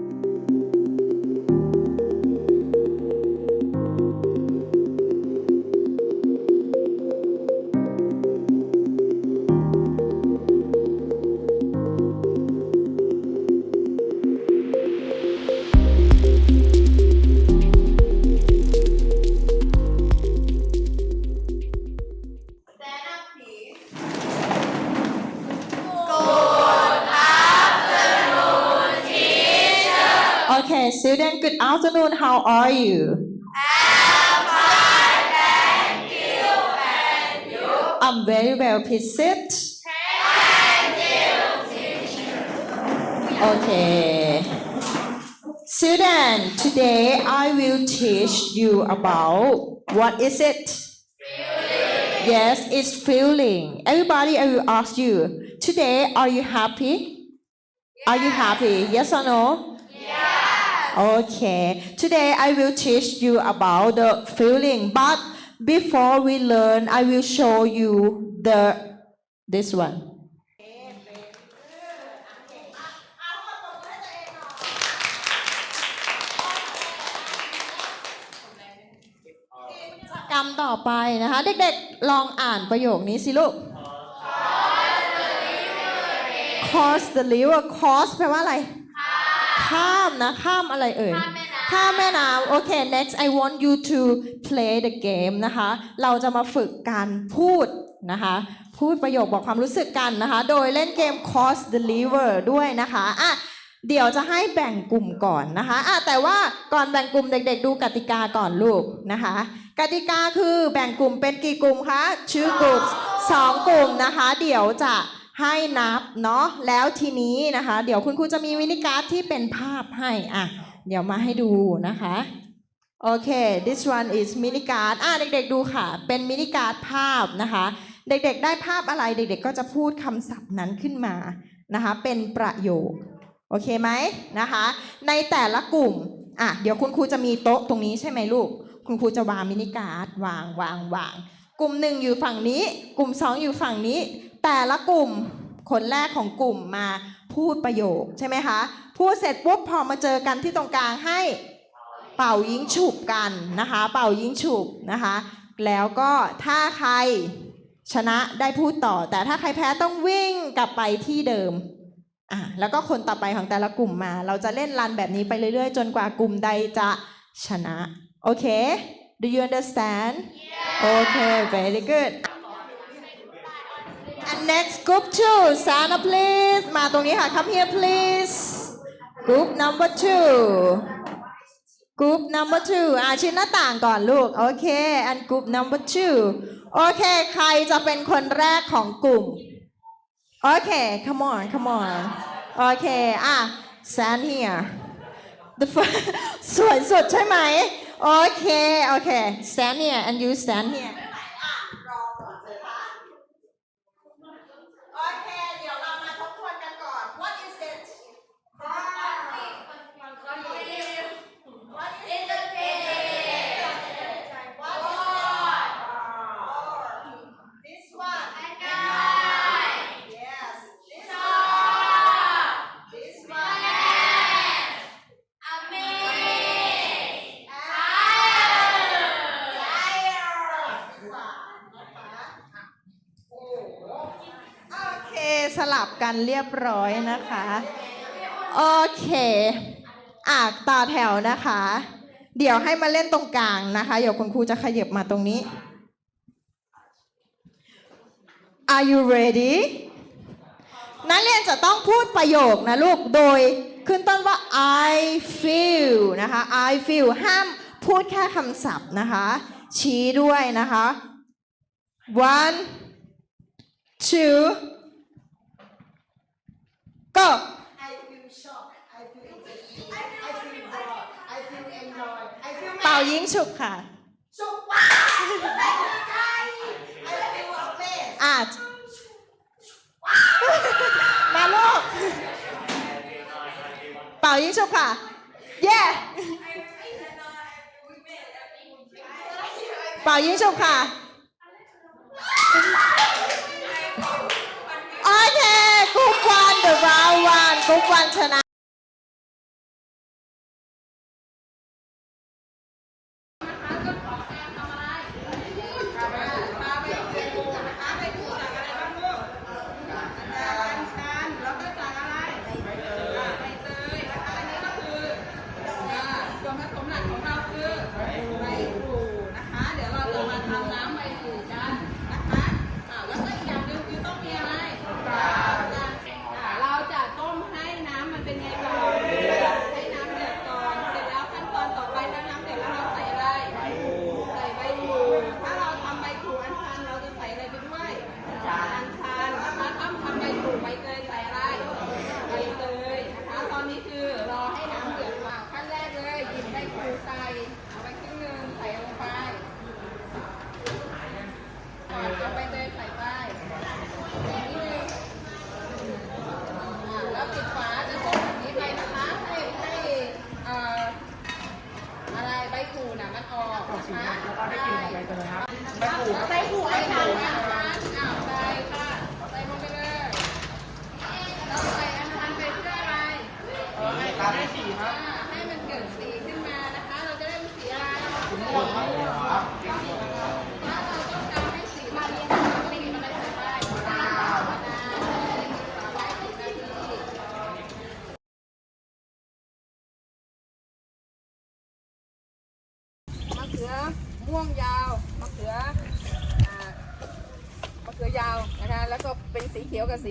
Stand afternoon. How are you? I'm very well. Please sit. Okay. Student, today I will teach you about what is it? Yes, it's feeling. Everybody, I will ask you. Today, are you happy? Are you happy? Yes or no? Okay. Today I will teach you about the feeling, but before we learn, I will show you the this one. กรรมต่อไปนะคะ เด็กๆ ลองอ่านประโยคนี้สิลูก cross the river cross แปลว่าอะไร ข้ามนะข้ามอะไรเอ่ยข้ามแม่น้ำโอเค next I want you to play the game นะคะ เราจะมาฝึกการพูดนะคะ พูดประโยคบอกความรู้สึกกันนะคะ โดยเล่นเกม cross the river ด้วยนะคะอะเดี๋ยวจะให้แบ่งกลุ่มก่อนนะคะอะแต่ว่าก่อนแบ่งกลุ่มเด็ก ๆ ดูกติกาก่อนลูกนะคะ กติกาคือแบ่งกลุ่มเป็นกี่กลุ่มคะชื่อกลุ่มสองกลุ่มนะคะ เดี๋ยวจะ ให้นับเนาะแล้วทีนี้นะคะ เดี๋ยวคุณครูจะมีมินิการ์ดที่เป็นภาพให้อะเดี๋ยวมาให้ดูนะคะโอเค this one is มินิการ์ดอะเด็กๆดูค่ะ เป็นมินิการ์ดภาพนะคะ เด็กๆได้ภาพอะไรเด็กๆก็จะพูดคำศัพท์นั้นขึ้นมานะคะ เป็นประโยคโอเคไหมนะคะ ในแต่ละกลุ่มอะเดี๋ยวคุณครูจะมีโต๊ะตรงนี้ใช่ไหมลูก คุณครูจะวางมินิการ์ดวางวางวางกลุ่มหนึ่งอยู่ฝั่งนี้ กลุ่มสองอยู่ฝั่งนี้ แต่ละกลุ่ม คนแรกของกลุ่มมาพูดประโยคใช่ไหมคะพูดเสร็จปุ๊บพอมาเจอกันที่ตรงกลางให้เป่ายิงฉุบกันนะคะ เป่ายิงฉุบนะคะ แล้วก็ถ้าใครชนะได้พูดต่อ แต่ถ้าใครแพ้ต้องวิ่งกลับไปที่เดิมอะแล้วก็คนต่อไปของแต่ละกลุ่มมา เราจะเล่นรันแบบนี้ไปเรื่อยๆ จนกว่ากลุ่มใดจะชนะ โอเค Do you understand Okay very good and next group two Sana please มาตรงนี้ค่ะ come here please group number two group number two อ่าชิ้นหน้าต่างก่อนลูก โอเค and group number two โอเค ใครจะเป็นคนแรกของกลุ่ม โอเค come on come on โอเค อะ stand here the first สวยสุดใช่ไหม โอเค โอเค stand here and you stand here โอเค เดี๋ยวเรามาทบทวนกันก่อน what is it What is This one. Yes. This one. This one. Fire. โอเค สลับ กันเรียบร้อยนะคะ โอเคอะต่อแถวนะคะ เดี๋ยวให้มาเล่นตรงกลางนะคะ เดี๋ยวคุณครูจะขยับมาตรงนี้ Are you ready นักเรียนจะต้องพูดประโยคนะลูก โดยขึ้นต้นว่า I feel นะคะ I feel ห้ามพูดแค่คำศัพท์นะคะ ชี้ด้วยนะคะ one two go I feel shocked. I feel excited. I feel bored. I feel annoyed. I feel เป่ายิงฉุบค่ะ so wow. I feel tired. I feel amazed. อะ มาลูก เป่ายิงฉุบค่ะเย้เป่ายิงฉุบค่ะ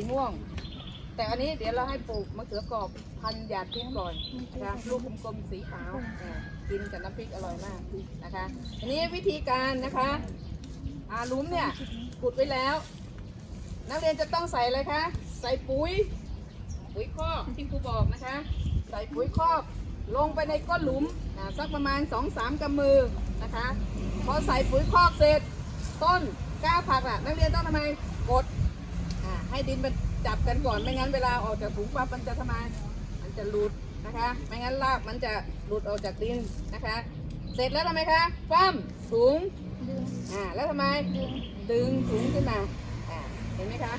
ม่วง แต่อันนี้เดี๋ยวเราให้ปลูกมะเขือกรอบพันหยาดทิ้งก่อนนะคะลูกกลมๆสีขาวกินกับน้ำพริกอร่อยมากนะคะ อันนี้วิธีการนะคะอาลุมเนี่ยขุดไว้แล้ว นักเรียนจะต้องใส่อะไรคะใส่ปุ๋ย ปุ๋ยคอกที่ครูบอกนะคะ ใส่ปุ๋ยคอกลงไปในก้นหลุมสักประมาณ2อสามกำมือนะคะพอใส่ปุ๋ยคอกเสร็จ ต้นกล้าผักอะนักเรียนต้องทำไมกด ให้ดินมันจับกันก่อน ไม่งั้นเวลาออกจากถุงปั๊บมันจะทำไมมันจะหลุดนะคะ ไม่งั้นรากมันจะหลุดออกจากดินนะคะ เสร็จแล้วทำไมคะคว่ำถุงอ่าแล้วทำไมดึงถุงขึ้นมาอ่าเห็นไหมคะ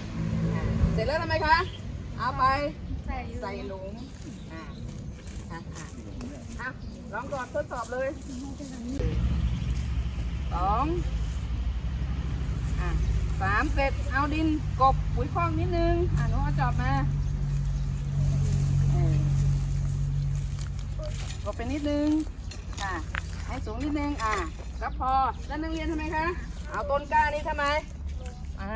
อ่าเสร็จแล้วทำไมคะเอาไปใส่หลุมอ่าอะอะอะลองก่อนทดสอบเลยสองอะ สามเสร็จเอาดินกบปุ๋ยคอกนิดนึง อะหนูเอาจอบมาเออกบไปนิดนึงอะ ให้สูงนิดนึง อะแล้วพอ แล้วนักเรียนทำไมคะ เอาต้นกล้านี้ทำไม อ่า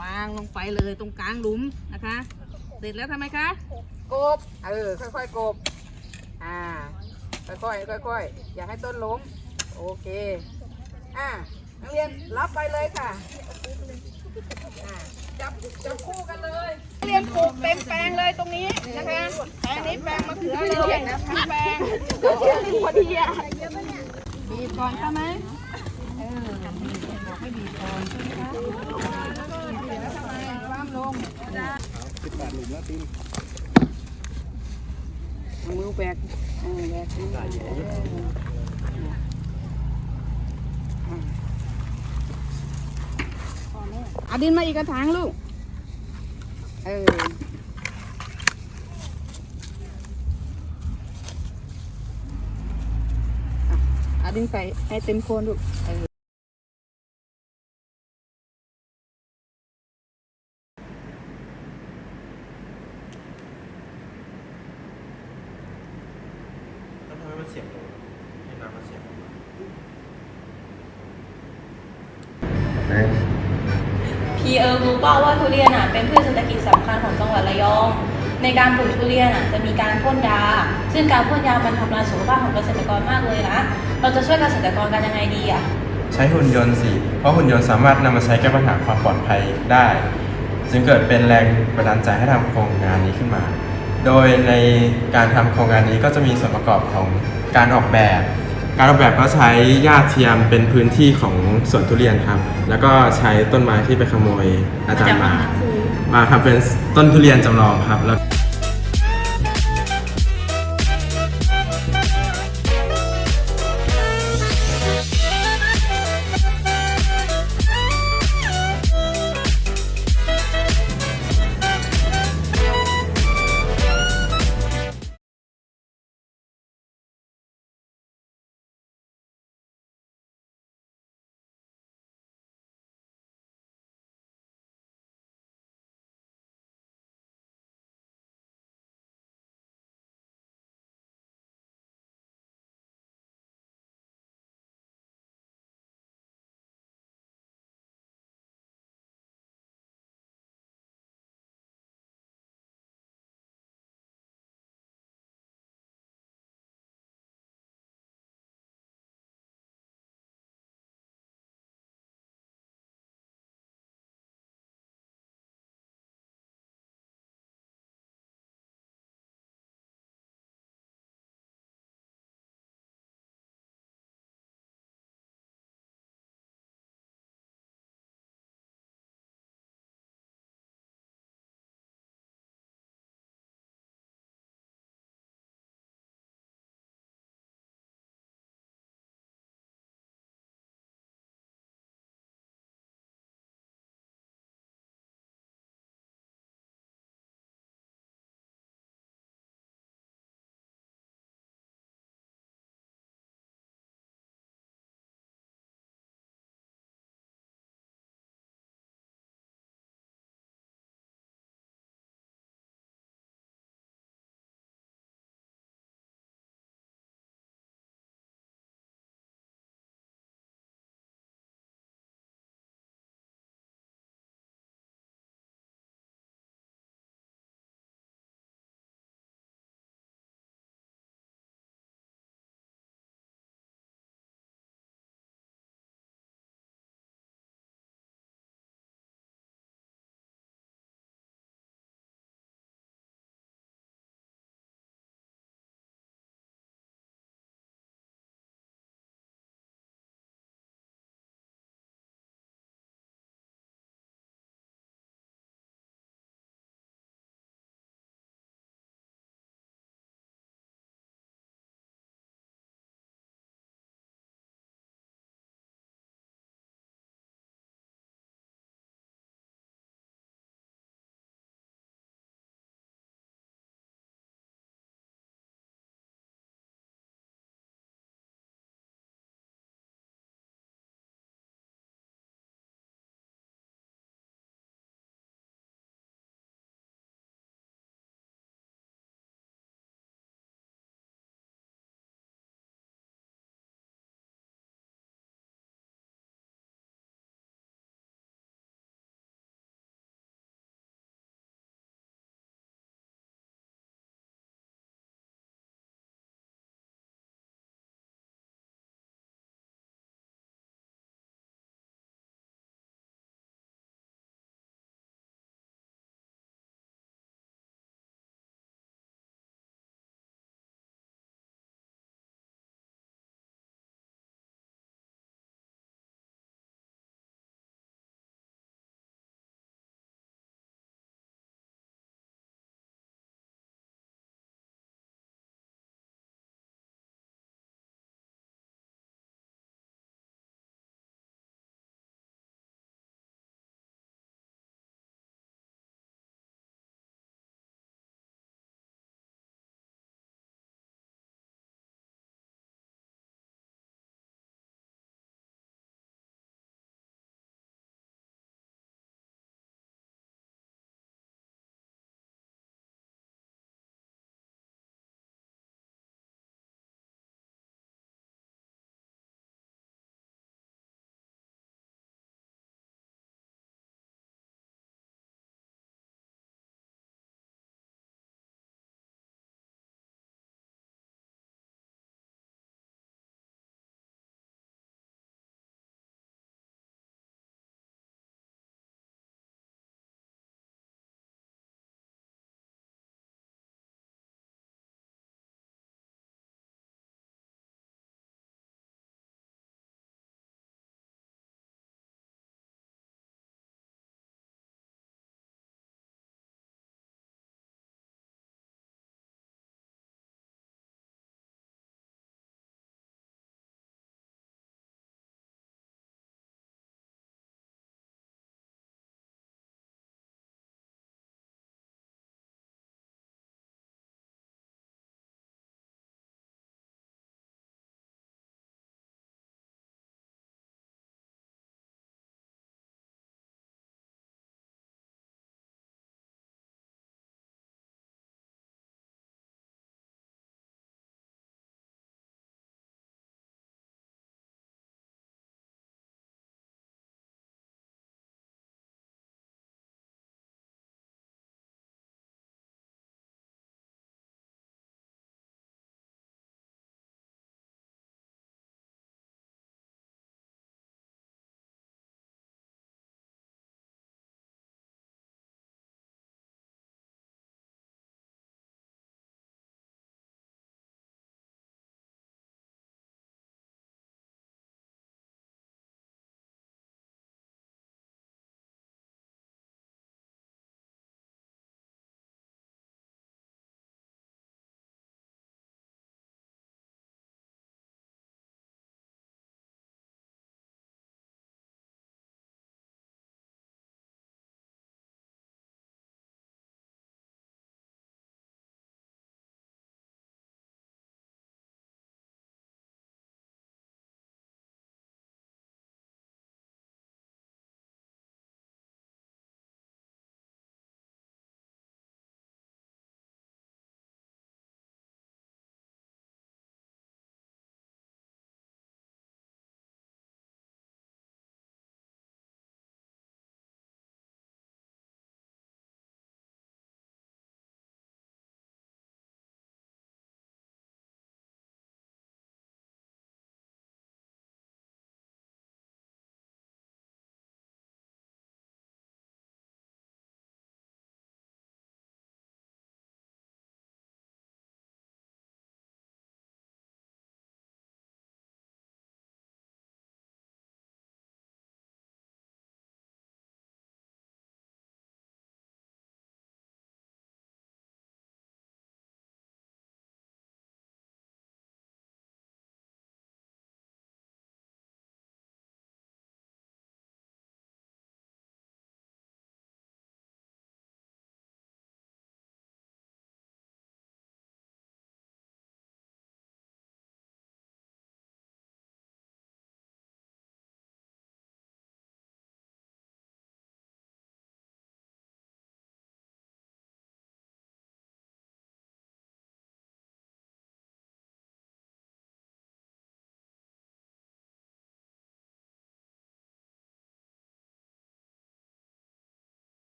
วางลงไปเลยตรงกลางหลุมนะคะ เสร็จแล้วทำไมคะ กบ เออ ค่อยๆกบ อ่า ค่อยๆค่อยๆอย่าให้ต้นล้ม โอเค อ่านักเรียนรับไปเลยค่ะ จับจับคู่กันเลย เรียนปลูกเต็มแปลงเลยตรงนี้นะคะแปลงนี้แปลงมะเขือเลยทั้งแปลงเชื่อลิงพอดีอะบีบก่อนใช่ไหมเออบอกให้บีบก่อนใช่ไหมคะแล้วทำไมคว่ำลงสิบแปดหลุมแล้วตีนมือแบกเออแบกเออ เอาดินมาอีกกระถางลูก เอออะเอาดินใส่ให้เต็มโคนลูก เออแล้วทำไมมันเสียงลงให้น้ำมันเสียงลง พี่เอิร์รู้เปล่าว่าทุเรียนอะเป็นพืชเศรษฐกิจสำคัญของจังหวัดระยอง ในการปลูกทุเรียนอะจะมีการพ่นยา ซึ่งการพ่นยามันทำลายสุขภาพของเกษตรกรมากเลยนะ เราจะช่วยเกษตรกรกันยังไงดีอะ ใช้หุ่นยนต์สิ เพราะหุ่นยนต์สามารถนำมาใช้แก้ปัญหาความปลอดภัยได้ จึงเกิดเป็นแรงบันดาลใจให้ทำโครงงานนี้ขึ้นมา โดยในการทำโครงงานนี้ก็จะมีส่วนประกอบของการออกแบบ การออกแบบก็ใช้หญ้าเทียมเป็นพื้นที่ของสวนทุเรียนครับ แล้วก็ใช้ต้นไม้ที่ไปขโมยอาจารย์มา มาทำเป็นต้นทุเรียนจำลองครับแล้ว